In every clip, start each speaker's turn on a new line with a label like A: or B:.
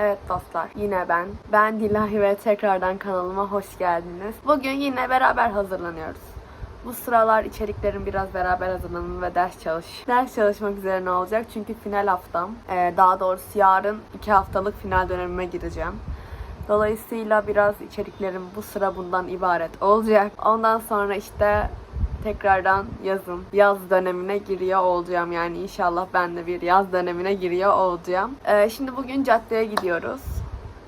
A: Evet dostlar yine ben. Ben Dilahi ve tekrardan kanalıma hoş geldiniz. Bugün yine beraber hazırlanıyoruz. Bu sıralar içeriklerin biraz beraber hazırlanımı ve ders çalış. Ders çalışmak üzerine olacak çünkü final haftam. Ee, daha doğrusu yarın iki haftalık final dönemime gireceğim. Dolayısıyla biraz içeriklerim bu sıra bundan ibaret olacak. Ondan sonra işte tekrardan yazın, yaz dönemine giriyor olacağım. Yani inşallah ben de bir yaz dönemine giriyor olacağım. Ee, şimdi bugün caddeye gidiyoruz.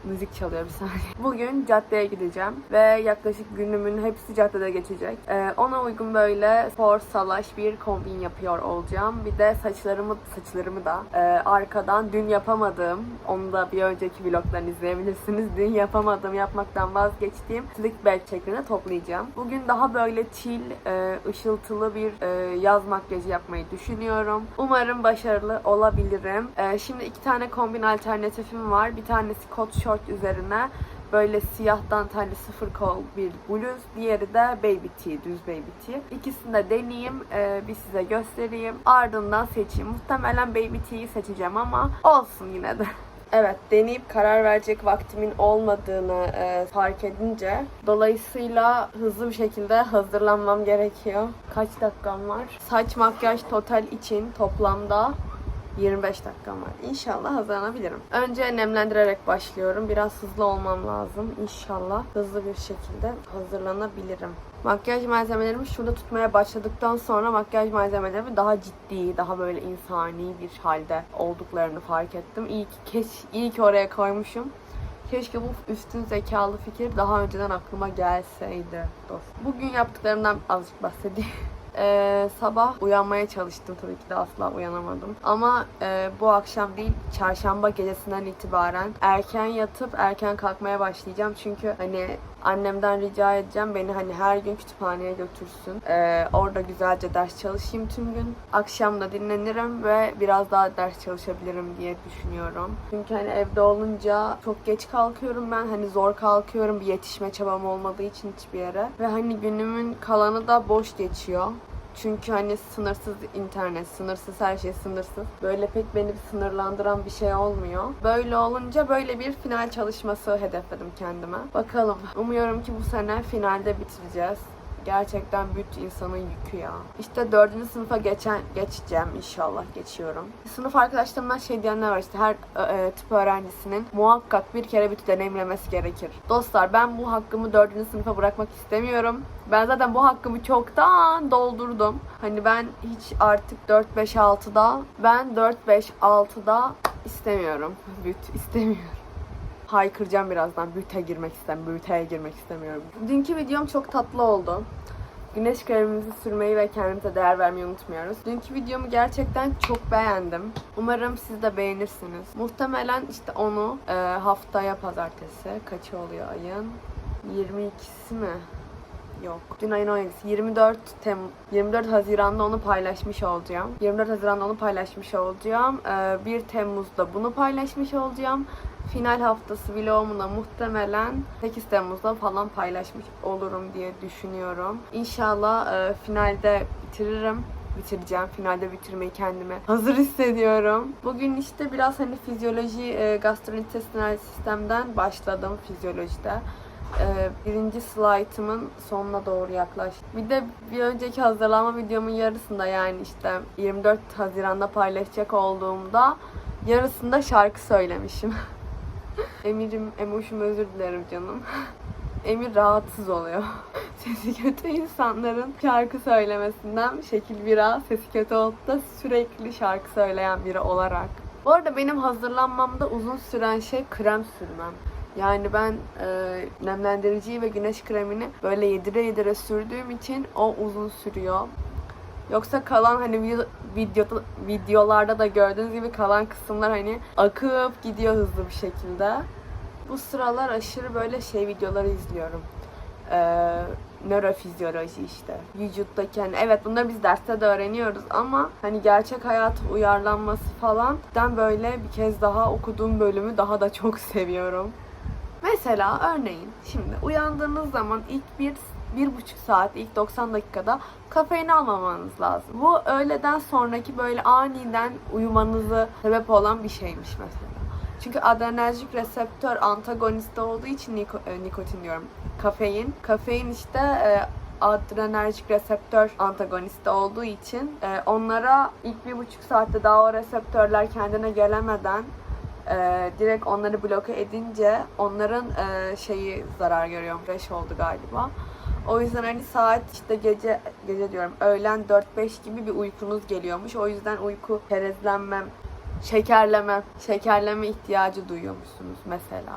A: Müzik çalıyor bir saniye. Bugün caddeye gideceğim ve yaklaşık günümün hepsi caddede geçecek. Ee, ona uygun böyle spor salaş bir kombin yapıyor olacağım. Bir de saçlarımı saçlarımı da e, arkadan dün yapamadığım, onu da bir önceki vlogdan izleyebilirsiniz. Dün yapamadığım, yapmaktan vazgeçtiğim slick back şeklinde toplayacağım. Bugün daha böyle chill, e, ışıltılı bir e, yaz makyajı yapmayı düşünüyorum. Umarım başarılı olabilirim. E, şimdi iki tane kombin alternatifim var. Bir tanesi kot short üzerine böyle siyah dantelli sıfır kol bir bluz. Diğeri de baby tee, düz baby tee. İkisini de deneyeyim, e, bir size göstereyim. Ardından seçeyim. Muhtemelen baby tee'yi seçeceğim ama olsun yine de. Evet, deneyip karar verecek vaktimin olmadığını e, fark edince dolayısıyla hızlı bir şekilde hazırlanmam gerekiyor. Kaç dakikam var? Saç makyaj total için toplamda 25 dakikam var. İnşallah hazırlanabilirim. Önce nemlendirerek başlıyorum. Biraz hızlı olmam lazım. İnşallah hızlı bir şekilde hazırlanabilirim. Makyaj malzemelerimi şurada tutmaya başladıktan sonra makyaj malzemelerimi daha ciddi, daha böyle insani bir halde olduklarını fark ettim. İyi ki, keş, iyi ki oraya koymuşum. Keşke bu üstün zekalı fikir daha önceden aklıma gelseydi dost. Bugün yaptıklarımdan azıcık bahsedeyim. Ee, sabah uyanmaya çalıştım tabii ki de asla uyanamadım. Ama e, bu akşam değil çarşamba gecesinden itibaren erken yatıp erken kalkmaya başlayacağım. Çünkü hani annemden rica edeceğim beni hani her gün kütüphaneye götürsün. Ee, orada güzelce ders çalışayım tüm gün. Akşam da dinlenirim ve biraz daha ders çalışabilirim diye düşünüyorum. Çünkü hani evde olunca çok geç kalkıyorum ben. Hani zor kalkıyorum bir yetişme çabam olmadığı için hiçbir yere. Ve hani günümün kalanı da boş geçiyor. Çünkü hani sınırsız internet, sınırsız her şey sınırsız. Böyle pek beni sınırlandıran bir şey olmuyor. Böyle olunca böyle bir final çalışması hedefledim kendime. Bakalım. Umuyorum ki bu sene finalde bitireceğiz. Gerçekten büyük insanın yükü ya. İşte dördüncü sınıfa geçen geçeceğim inşallah geçiyorum. Sınıf arkadaşlarımdan şey diyenler var işte her e, tıp öğrencisinin muhakkak bir kere bütü deneyimlemesi gerekir. Dostlar ben bu hakkımı dördüncü sınıfa bırakmak istemiyorum. Ben zaten bu hakkımı çoktan doldurdum. Hani ben hiç artık 4 5 6'da ben 4 5 6'da istemiyorum. Büt istemiyorum haykıracağım birazdan. Büte girmek istemiyorum. Büteye girmek istemiyorum. Dünkü videom çok tatlı oldu. Güneş kremimizi sürmeyi ve kendimize değer vermeyi unutmuyoruz. Dünkü videomu gerçekten çok beğendim. Umarım siz de beğenirsiniz. Muhtemelen işte onu e, haftaya pazartesi. Kaçı oluyor ayın? 22'si mi? Yok. Dün ayın 17'si. 24 Tem 24 Haziran'da onu paylaşmış olacağım. 24 Haziran'da onu paylaşmış olacağım. Ee, 1 Temmuz'da bunu paylaşmış olacağım. Final haftası vlogumu da muhtemelen 8 Temmuz'da falan paylaşmış olurum diye düşünüyorum. İnşallah e, finalde bitiririm bitireceğim. Finalde bitirmeyi kendime hazır hissediyorum. Bugün işte biraz hani fizyoloji, e, gastrointestinal sistemden başladım fizyolojide. Ee, birinci slaytımın sonuna doğru yaklaştım. Bir de bir önceki hazırlama videomun yarısında yani işte 24 Haziran'da paylaşacak olduğumda yarısında şarkı söylemişim. Emir'im, Emoş'um özür dilerim canım. Emir rahatsız oluyor. Sesi kötü insanların şarkı söylemesinden şekil biraz sesi kötü olup da sürekli şarkı söyleyen biri olarak. Bu arada benim hazırlanmamda uzun süren şey krem sürmem. Yani ben e, nemlendiriciyi ve güneş kremini böyle yedire yedire sürdüğüm için o uzun sürüyor. Yoksa kalan hani video, videolarda da gördüğünüz gibi kalan kısımlar hani akıp gidiyor hızlı bir şekilde. Bu sıralar aşırı böyle şey videoları izliyorum. Ee, nörofizyoloji işte. Vücuttaki hani evet bunları biz derste de öğreniyoruz ama hani gerçek hayata uyarlanması falan. Ben böyle bir kez daha okuduğum bölümü daha da çok seviyorum. Mesela örneğin şimdi uyandığınız zaman ilk bir bir buçuk saat, ilk 90 dakikada kafein almamanız lazım. Bu öğleden sonraki böyle aniden uyumanızı sebep olan bir şeymiş mesela. Çünkü adrenerjik reseptör antagonist olduğu için niko- e, nikotin diyorum. Kafein. Kafein işte e, adrenerjik reseptör antagonisti olduğu için e, onlara ilk bir buçuk saatte daha o reseptörler kendine gelemeden e, direkt onları bloke edince onların e, şeyi zarar görüyor. Fresh oldu galiba. O yüzden hani saat işte gece gece diyorum öğlen 4-5 gibi bir uykunuz geliyormuş. O yüzden uyku çerezlenmem, şekerleme, şekerleme ihtiyacı duyuyormuşsunuz mesela.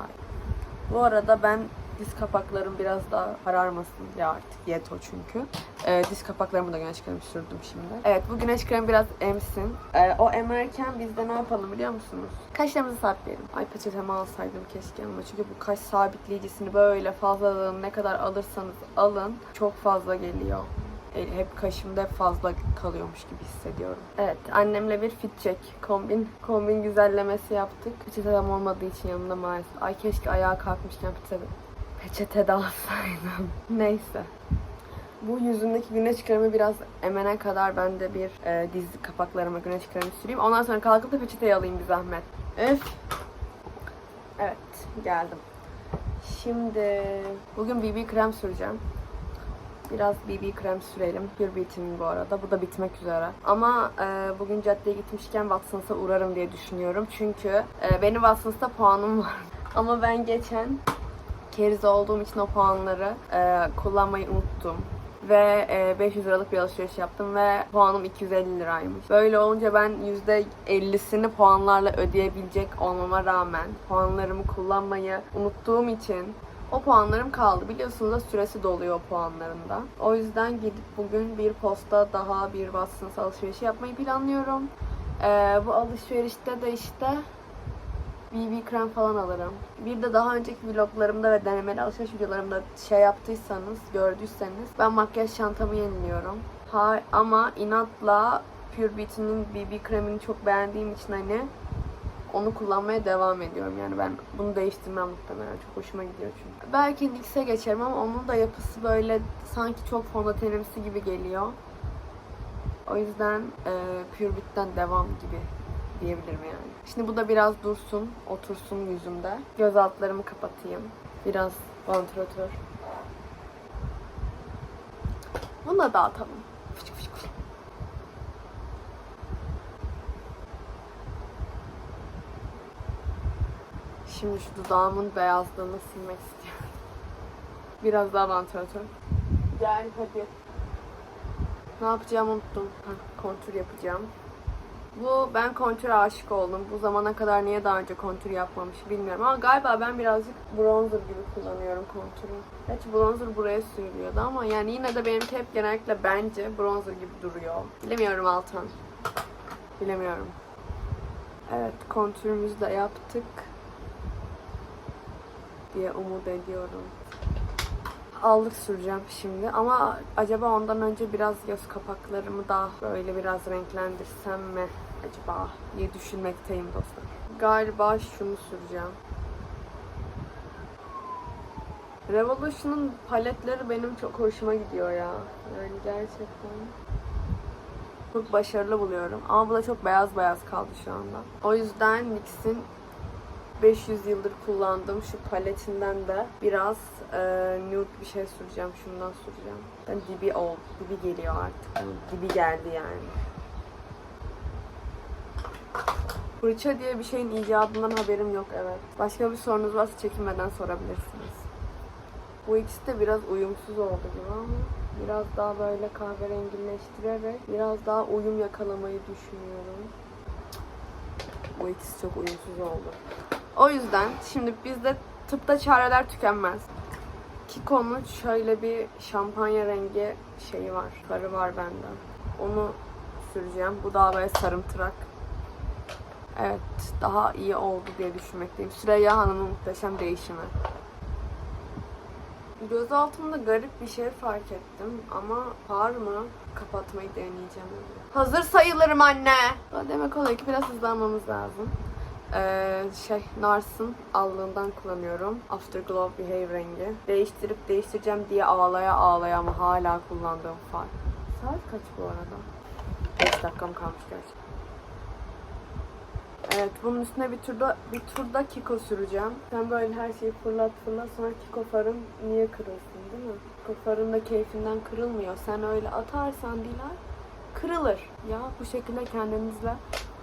A: Bu arada ben diz kapaklarım biraz daha kararmasın ya artık yeto çünkü. Ee, diz kapaklarımı da güneş kremi sürdüm şimdi. Evet bu güneş kremi biraz emsin. Ee, o emerken biz de ne yapalım biliyor musunuz? Kaşlarımızı sabitleyelim. Ay peçetemi alsaydım keşke ama çünkü bu kaş sabitleyicisini böyle fazlalığını ne kadar alırsanız alın çok fazla geliyor. E, Hep kaşımda fazla kalıyormuş gibi hissediyorum. Evet annemle bir fit check kombin kombin güzellemesi yaptık. Peçetem olmadığı için yanımda maalesef. Ay keşke ayağa kalkmışken peçete, peçete de alsaydım. Neyse. Bu yüzümdeki güneş kremi biraz emene kadar ben de bir e, diz kapaklarıma güneş kremi süreyim. Ondan sonra kalkıp da peçeteyi alayım bir zahmet. Öf. Evet geldim. Şimdi bugün BB krem süreceğim. Biraz BB krem sürelim. Pure Beauty'nin bu arada. Bu da bitmek üzere. Ama e, bugün caddeye gitmişken Watson's'a uğrarım diye düşünüyorum. Çünkü e, benim Watson's'ta puanım var. Ama ben geçen keriz olduğum için o puanları e, kullanmayı unuttum. Ve e, 500 liralık bir alışveriş yaptım ve puanım 250 liraymış. Böyle olunca ben %50'sini puanlarla ödeyebilecek olmama rağmen puanlarımı kullanmayı unuttuğum için o puanlarım kaldı. Biliyorsunuz da süresi doluyor o puanlarında. O yüzden gidip bugün bir posta daha bir Watsons alışverişi yapmayı planlıyorum. Ee, bu alışverişte de işte BB krem falan alırım. Bir de daha önceki vloglarımda ve denemeli alışveriş videolarımda şey yaptıysanız, gördüyseniz ben makyaj çantamı yeniliyorum. Ha, ama inatla Pure Beauty'nin BB kremini çok beğendiğim için hani onu kullanmaya devam ediyorum. Yani ben bunu değiştirmem muhtemelen. Çok hoşuma gidiyor çünkü. Belki NYX'e geçerim ama onun da yapısı böyle sanki çok fondötenimsi gibi geliyor. O yüzden e, Pure Beauty'den devam gibi diyebilirim yani. Şimdi bu da biraz dursun, otursun yüzümde. Göz altlarımı kapatayım. Biraz vantilatör. Bunu da dağıtalım. Fıçık fıçık fıçık. Şimdi şu dudağımın beyazlığını silmek istiyorum. Biraz daha vantilatör. Gel hadi. Ne yapacağımı unuttum. Heh, kontür yapacağım. Bu ben kontüre aşık oldum. Bu zamana kadar niye daha önce kontür yapmamış bilmiyorum ama galiba ben birazcık bronzer gibi kullanıyorum kontürü. Gerçi bronzer buraya sürülüyordu ama yani yine de benimki hep genellikle bence bronzer gibi duruyor. Bilemiyorum Altan. Bilemiyorum. Evet kontürümüzü de yaptık diye umut ediyorum. Allık süreceğim şimdi ama acaba ondan önce biraz göz kapaklarımı daha böyle biraz renklendirsem mi acaba diye düşünmekteyim dostlar. Galiba şunu süreceğim. Revolution'un paletleri benim çok hoşuma gidiyor ya. Yani gerçekten çok başarılı buluyorum. Ama bu da çok beyaz beyaz kaldı şu anda. O yüzden NYX'in 500 yıldır kullandığım şu paletinden de biraz e, nude bir şey süreceğim. Şundan süreceğim. Ben dibi ol, dibi geliyor artık. Dibi geldi yani. Fırça diye bir şeyin icadından haberim yok evet. Başka bir sorunuz varsa çekinmeden sorabilirsiniz. Bu ikisi de biraz uyumsuz oldu gibi ama biraz daha böyle kahverengileştirerek biraz daha uyum yakalamayı düşünüyorum. Bu ikisi çok uyumsuz oldu. O yüzden şimdi bizde tıpta çareler tükenmez. Kiko'nun şöyle bir şampanya rengi şeyi var. Farı var bende. Onu süreceğim. Bu daha böyle sarımtırak. Evet, daha iyi oldu diye düşünmekteyim. Süreyya Hanım'ın muhteşem değişimi. Göz altımda garip bir şey fark ettim ama far mı? Kapatmayı deneyeceğim. Hazır sayılırım anne. Demek oluyor ki biraz hızlanmamız lazım. Ee, şey Nars'ın allığından kullanıyorum. Afterglow Behave rengi. Değiştirip değiştireceğim diye ağlaya ağlaya ama hala kullandığım far. Saat kaç bu arada? 5 dakikam kalmış gerçekten. Evet bunun üstüne bir turda bir turda kiko süreceğim. Sen böyle her şeyi fırlat fırlat sonra kiko farın niye kırılsın değil mi? Kiko farın da keyfinden kırılmıyor. Sen öyle atarsan Dilay kırılır. Ya bu şekilde kendinizle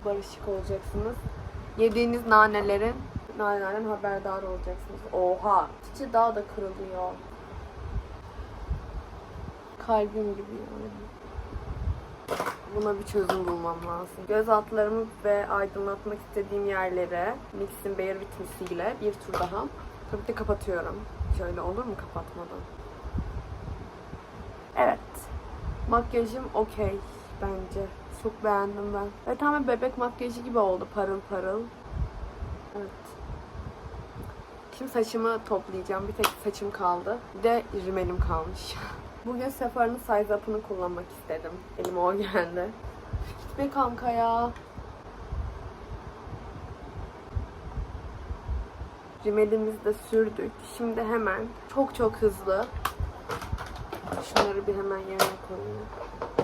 A: barışık olacaksınız. Yediğiniz nanelerin nanelerin haberdar olacaksınız. Oha! Çiçi daha da kırılıyor. Kalbim gibi yani. Buna bir çözüm bulmam lazım. Göz altlarımı ve aydınlatmak istediğim yerlere NYX'in Bare Witness ile bir tur daha. Tabii ki kapatıyorum. Şöyle olur mu kapatmadan? Evet. Makyajım okey bence. Çok beğendim ben. Ve tam bir bebek makyajı gibi oldu parıl parıl. Evet. Şimdi saçımı toplayacağım. Bir tek saçım kaldı. Bir de rimelim kalmış. Bugün Sephora'nın size up'ını kullanmak istedim. Elime o geldi. Gitme kanka ya. Rimelimizi de sürdük. Şimdi hemen çok çok hızlı şunları bir hemen yerine koyayım.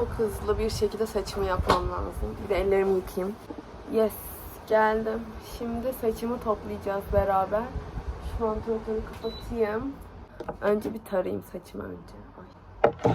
A: Çok hızlı bir şekilde saçımı yapmam lazım. Bir de ellerimi yıkayayım. Yes, geldim. Şimdi saçımı toplayacağız beraber. Şu vantilatörü kapatayım. Önce bir tarayayım saçımı önce. Ay.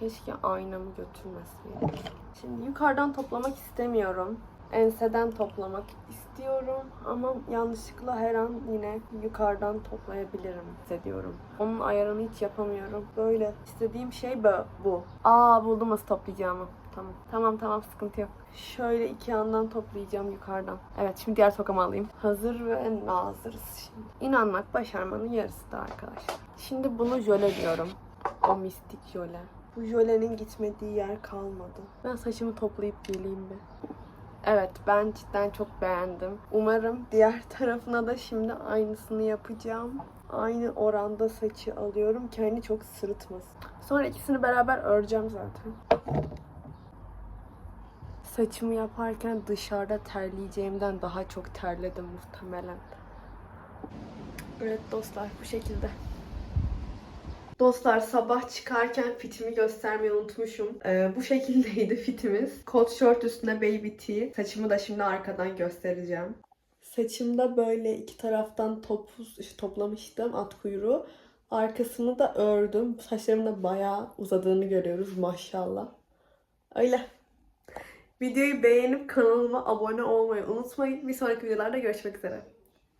A: Keşke aynamı götürmeseydim. Şimdi yukarıdan toplamak istemiyorum. Enseden toplamak istiyorum ama yanlışlıkla her an yine yukarıdan toplayabilirim hissediyorum. Onun ayarını hiç yapamıyorum. Böyle istediğim şey bu. Aa buldum nasıl toplayacağımı. Tamam. Tamam tamam sıkıntı yok. Şöyle iki yandan toplayacağım yukarıdan. Evet şimdi diğer tokamı alayım. Hazır ve nazırız şimdi. İnanmak başarmanın yarısı da arkadaşlar. Şimdi bunu jöle diyorum. O mistik jöle. Bu jölenin gitmediği yer kalmadı. Ben saçımı toplayıp geleyim bir. Evet ben cidden çok beğendim. Umarım diğer tarafına da şimdi aynısını yapacağım. Aynı oranda saçı alıyorum ki hani çok sırıtmasın. Sonra ikisini beraber öreceğim zaten. Saçımı yaparken dışarıda terleyeceğimden daha çok terledim muhtemelen. Evet dostlar bu şekilde. Dostlar sabah çıkarken fitimi göstermeyi unutmuşum. Ee, bu şekildeydi fitimiz. Kot short üstüne baby tee. Saçımı da şimdi arkadan göstereceğim. Saçımda böyle iki taraftan topuz işte toplamıştım at kuyruğu. Arkasını da ördüm. Saçlarımın da bayağı uzadığını görüyoruz maşallah. Öyle. Videoyu beğenip kanalıma abone olmayı unutmayın. Bir sonraki videolarda görüşmek üzere.